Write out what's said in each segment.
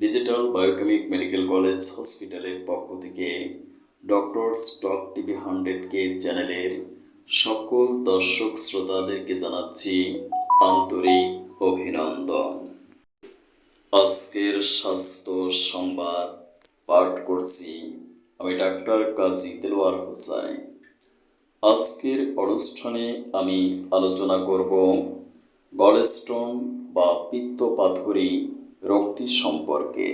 Digital biochemic medical college হসপিটালের পক্ষ থেকে ডক্টরস টক টিভি হান্ড্রেড কে চ্যানেলের সকল দর্শক শ্রোতাদেরকে জানাচ্ছি আন্তরিক অভিনন্দন। আজকের স্বাস্থ্য সংবাদ পাঠ করছি আমি ডাক্তার কাজী দেলোয়ার হোসাইন। আজকের অনুষ্ঠানে আমি আলোচনা করব গলস্টোন বা পিত্ত পাথরি রোগটি সম্পর্কে।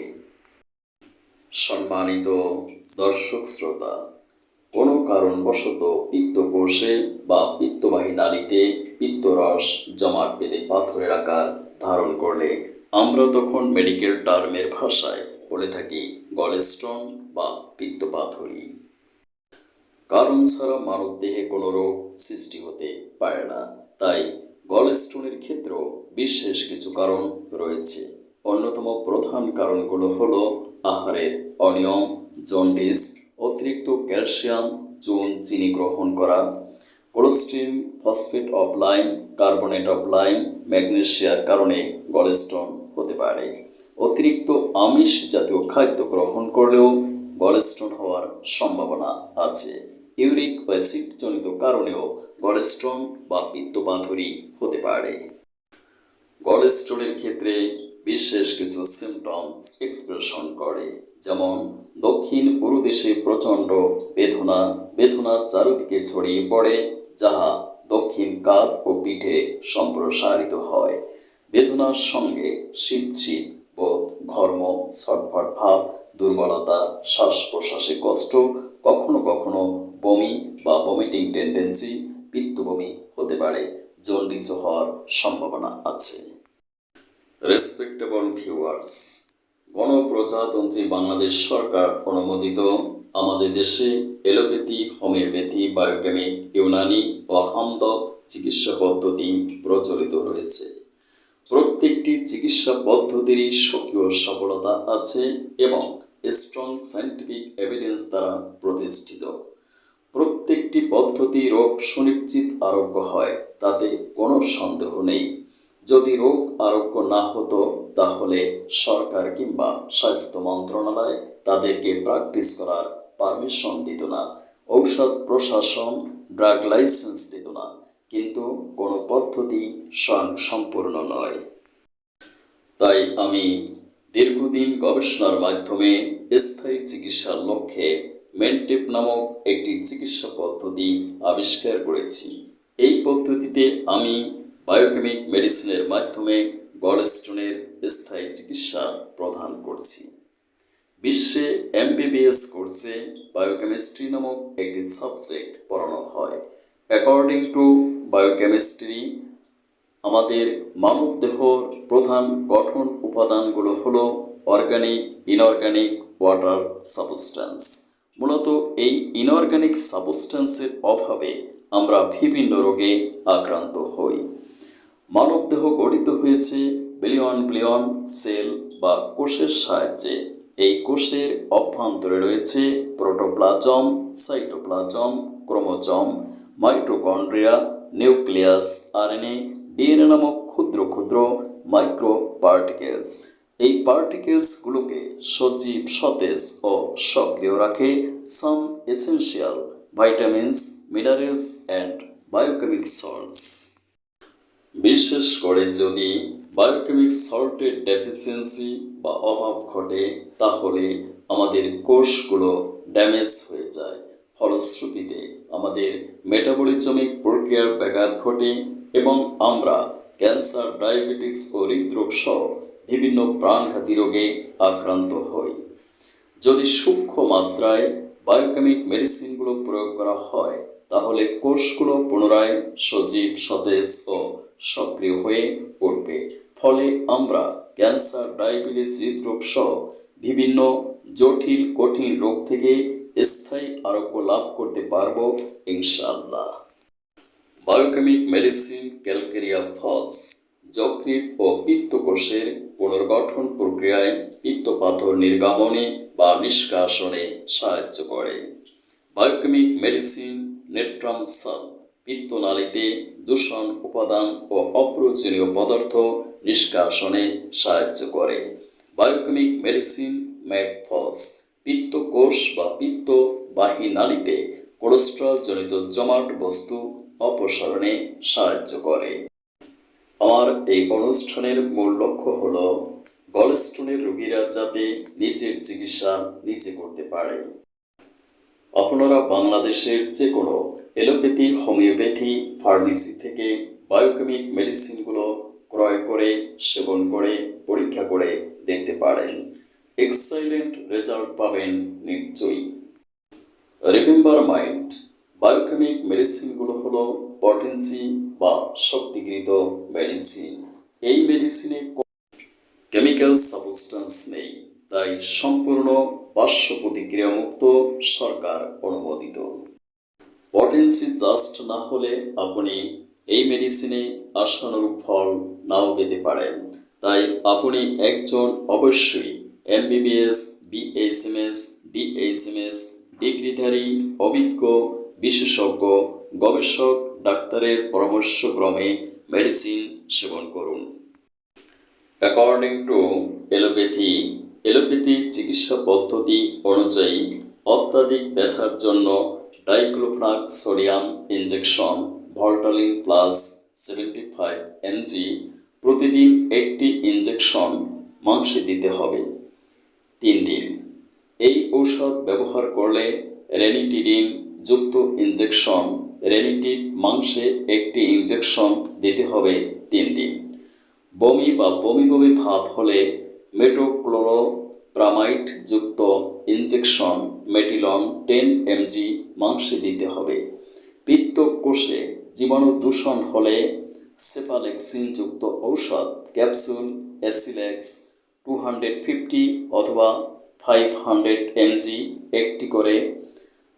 সম্মানিত দর্শক শ্রোতা, কোনো কারণবশত পিত্তকোষে বা পিত্তবাহী নালীতে পিত্তরস জমাট বেঁধে পাথরের আকার ধারণ করলে আমরা তখন মেডিকেল টার্মের ভাষায় বলে থাকি গলস্টোন বা পিত্তপাথরি। কারণ ছাড়া মানব দেহে কোনো রোগ সৃষ্টি হতে পারে না, তাই গলস্টোনের ক্ষেত্রেও বিশেষ কিছু কারণ রয়েছে। অন্যতম প্রধান কারণগুলো হলো আহারের অনিয়ম, জন্ডিস, অতিরিক্ত ক্যালসিয়াম, চুন, চিনি গ্রহণ করা cholesterin phosphate of lime, carbonate of lime, ম্যাগনেশিয়ার কারণে গলস্টোন হতে পারে। অতিরিক্ত আমিষ জাতীয় খাদ্য গ্রহণ করলেও গলস্টোন হওয়ার সম্ভাবনা আছে। ইউরিক অ্যাসিড জনিত কারণেও গলস্টোন বা পিত্তপাথরি হতে পারে। গলস্টোনের ক্ষেত্রে বিশেষ কিছু সিমটমস এক্সপ্রেশন করে, যেমন দক্ষিণ পুরুদেশে প্রচণ্ড বেদনা বেদনা চারিদিকে ছড়িয়ে পড়ে, যাহা দক্ষিণ কাঁধ ও পিঠে সম্প্রসারিত হয়। বেদনার সঙ্গে শীত শীত বোধ, ঘর্ম, ছটফট ভাব, দুর্বলতা শ্বাস প্রশ্বাসে কষ্ট, কখনো কখনো বমি বা বমিটিং টেন্ডেন্সি পিত্তবমি হতে পারে জন্ডিস হওয়ার সম্ভাবনা আছে। রেসপেক্টেবল ভিউয়ার্স গণপ্রজাতন্ত্রী বাংলাদেশ সরকার অনুমোদিত আমাদের দেশে এলোপ্যাথি, হোমিওপ্যাথি, বায়োকেমিক, ইউনানি ও হামদক চিকিৎসা পদ্ধতি প্রচলিত রয়েছে। প্রত্যেকটি চিকিৎসা পদ্ধতিরই স্বকীয় সফলতা আছে এবং স্ট্রং সায়েন্টিফিক এভিডেন্স দ্বারা প্রতিষ্ঠিত। প্রত্যেকটি পদ্ধতি রোগ সুনিশ্চিত আরোগ্য হয়, তাতে কোনো সন্দেহ নেই। যদি রোগ আরোগ্য না হতো, তাহলে সরকার কিংবা স্বাস্থ্য মন্ত্রণালয় তাদেরকে প্র্যাকটিস করার পারমিশন দিত না। ঔষধ প্রশাসন ড্রাগ লাইসেন্স দিত না। কিন্তু কোনো পদ্ধতি স্বয়ং সম্পূর্ণ নয়। তাই আমি দীর্ঘদিন গবেষণার মাধ্যমে স্থায়ী চিকিৎসার লক্ষ্যে মেন্টেপ নামক একটি চিকিৎসা পদ্ধতি আবিষ্কার করেছি। এই পদ্ধতিতে আমি বায়োকেমিক মেডিসিনের মাধ্যমে গলস্টোনের স্থায়ী চিকিৎসা প্রদান করছি। বিশ্বে এমবিবিএস কোর্সে বায়োকেমিস্ট্রি নামক একটি সাবজেক্ট পড়ানো হয়। অ্যাকর্ডিং টু বায়োকেমিস্ট্রি আমাদের মানবদেহ প্রধান গঠন উপাদানগুলো হলো অর্গানিক ইনঅর্গানিক ওয়াটার সাবস্ট্যান্স মূলত এই ইনঅর্গানিক সাবস্ট্যান্সের অভাবে আমরা বিভিন্ন রোগে আক্রান্ত হই। মানবদেহ গঠিত হয়েছে বিলিয়ন বিলিয়ন সেল বা কোষের সাহায্যে। এই কোষের অভ্যন্তরে রয়েছে protoplasm, cytoplasm, chromosome, mitochondria, nucleus, RNA, DNA নামক ক্ষুদ্র ক্ষুদ্র মাইক্রো পার্টিকেলস এই পার্টিকেলসগুলোকে সজীব সতেজ ও সক্রিয় রাখে some essential vitamins minerals and biochemic salts বিশেষ করে যদি বায়োকেমিক সল্টের ডেফিসিয়েন্সি বা অভাব ঘটে, তাহলে আমাদের কোষগুলো ড্যামেজ হয়ে যায়। ফলশ্রুতিতে আমাদের মেটাবলিজমিক প্রক্রিয়ার ব্যাঘাত ঘটে এবং আমরা ক্যান্সার ডায়াবেটিক্স ও হৃদরোগ সহ বিভিন্ন প্রাণঘাতী রোগে আক্রান্ত হই। যদি সূক্ষ্ম মাত্রায় বায়োকেমিক মেডিসিনগুলো প্রয়োগ করা হয়, তাহলে কোষগুলো পুনরায় সজীব, সতেজ ও সক্রিয় হয়ে উঠবে। ফলে আমরা ক্যান্সার, ডায়াবেটিস, হৃদরোগ সহ বিভিন্ন জটিল, কঠিন রোগ থেকে স্থায়ী আরোগ্য লাভ করতে পারব, ইনশাআল্লাহ। বায়োকেমিক মেডিসিন ক্যালকেরিয়া ফস যকৃত ও পিত্তকোষের পুনর্গঠন প্রক্রিয়ায় পিত্তপাথর নির্গমনে বা নিষ্কাশনে সাহায্য করে। বায়োকেমিক মেডিসিন নেট্রাম সাল, পিত্তনালীতে দূষণ উপাদান ও অপ্রয়োজনীয় পদার্থ নিষ্কাশনে সাহায্য করে। বায়োকেমিক মেডিসিন ম্যাকফস পিত্তকোষ বা পিত্তবাহী নালীতে কোলেস্ট্রল জনিত জমাট বস্তু অপসারণে সাহায্য করে। আমার এই অনুষ্ঠানের মূল লক্ষ্য হল গলস্টোনের রোগীরা যাতে নিজের চিকিৎসা নিজে করতে পারে। আপনারা বাংলাদেশের যে কোনো এলোপ্যাথি হোমিওপ্যাথি, ফার্মেসি থেকে বায়োকেমিক মেডিসিনগুলো ক্রয় করে, সেবন করে, পরীক্ষা করে দেখতে পারেন। এক্সাইলেন্ট রেজাল্ট পাবেন নিশ্চয়ই। রিমেম্বার মাইন্ড, বায়োকেমিক মেডিসিনগুলো হলো পটেন্সি বা শক্তিকৃত মেডিসিন। এই মেডিসিনে কেমিক্যাল সাবস্টেন্স নেই। তাই সম্পূর্ণ পার্শ্ব প্রতিক্রিয়ামুক্ত সরকার অনুমোদিত। পটেন্সি জাস্ট না হলে আপনি এই মেডিসিনে আশানুরূপ ফল নাও পেতে পারেন। তাই আপনি একজন অবশ্যই এমবিবিএস বিএসএমএস ডিএসএমএস ডিগ্রিধারী, অভিজ্ঞ, বিশেষজ্ঞ, গবেষক, ডাক্তারের পরামর্শক্রমে medicine according to allopathy allopathy চিকিৎসা পদ্ধতি অনুযায়ী অত্যাধিক ব্যথার জন্য diclofenac sodium injection Voltalin plus seventy five MG প্রতিদিন একটি ইনজেকশন মাংসে দিতে হবে। তিন দিন, এই ঔষধ ব্যবহার করলে রেনিটিডিন যুক্ত ইনজেকশন রেনিটিড মাংসে একটি ইনজেকশন দিতে হবে তিন দিন। বমি বা বমি বমি ভাব হলে মেটোক্লোরোপ্রামাইড যুক্ত ইনজেকশন মেটিলন টেন এমজি মাংসে দিতে হবে। পিত্তকোষে জীবাণু দূষণ হলে সেফালেক্সিন যুক্ত ঔষধ, capsule Acilex two hundred fifty অথবা ফাইভ হান্ড্রেড এমজি একটি করে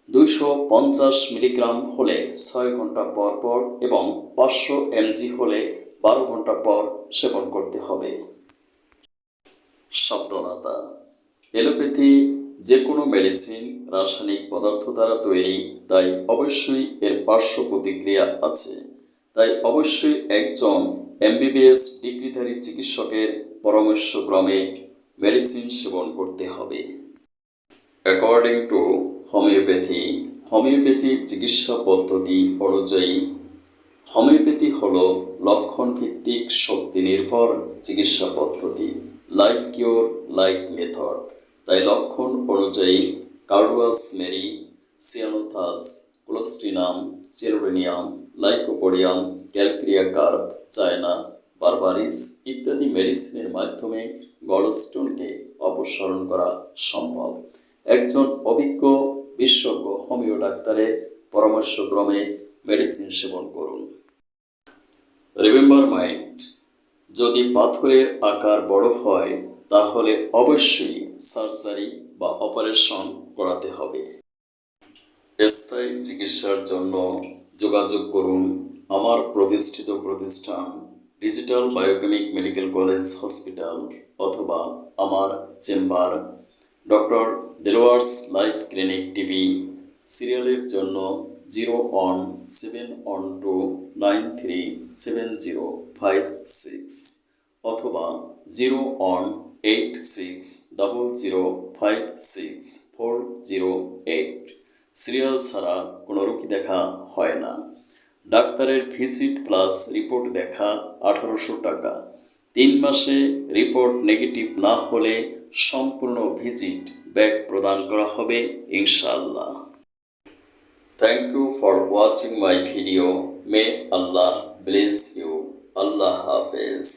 দুইশো পঞ্চাশ মিলিগ্রাম হলে ছয় ঘণ্টা পর পর এবং পাঁচশো এমজি হলে বারো ঘণ্টা পর সেবন করতে হবে। সাবধানতা এলোপ্যাথি যে কোনো মেডিসিন রাসায়নিক পদার্থ দ্বারা তৈরি, তাই অবশ্যই এর পার্শ্ব প্রতিক্রিয়া আছে। তাই অবশ্যই একজন এমবিবিএস ডিগ্রিধারী চিকিৎসকের পরামর্শক্রমে মেডিসিন সেবন করতে হবে। অ্যাকর্ডিং টু হোমিওপ্যাথি হোমিওপ্যাথি চিকিৎসা পদ্ধতি অনুযায়ী হোমিওপ্যাথি হল লক্ষণ ভিত্তিক শক্তি নির্ভর চিকিৎসা পদ্ধতি লাইক কিওর লাইক মেথড। তাই লক্ষণ অনুযায়ী carduus mary, ceanothus cholesterinum chelidonium lycopodium, calcarea carb china, berberis ইত্যাদি মেডিসিনের মাধ্যমে গলস্টোনকে অপসারণ করা সম্ভব। একজন অভিজ্ঞ বিশেষজ্ঞ হোমিও ডাক্তারের পরামর্শক্রমে মেডিসিন সেবন করুন। রিমেম্বার মাইন্ড যদি পাথরের আকার বড় হয়, তাহলে অবশ্যই সার্জারি বা অপারেশন করাতে হবে। স্থায়ী চিকিৎসার জন্য যোগাযোগ করুন আমার প্রতিষ্ঠিত প্রতিষ্ঠান digital biochemic medical college hospital অথবা আমার chamber doctor Delowar's life clinic TV সিরিয়ালের জন্য zero one seven one two nine three seven zero five six অথবা zero one eight six double zero five six four zero eight serial ছাড়া কোনো রোগী দেখা হয় না। ডাক্তারের ভিজিট প্লাস রিপোর্ট দেখা আঠারোশো টাকা। তিন মাসে রিপোর্ট নেগেটিভ না হলে সম্পূর্ণ ভিজিট ব্যাক প্রদান করা হবে ইনশাআল্লাহ। Thank you for watching my video may Allah bless you Allah হাফেজ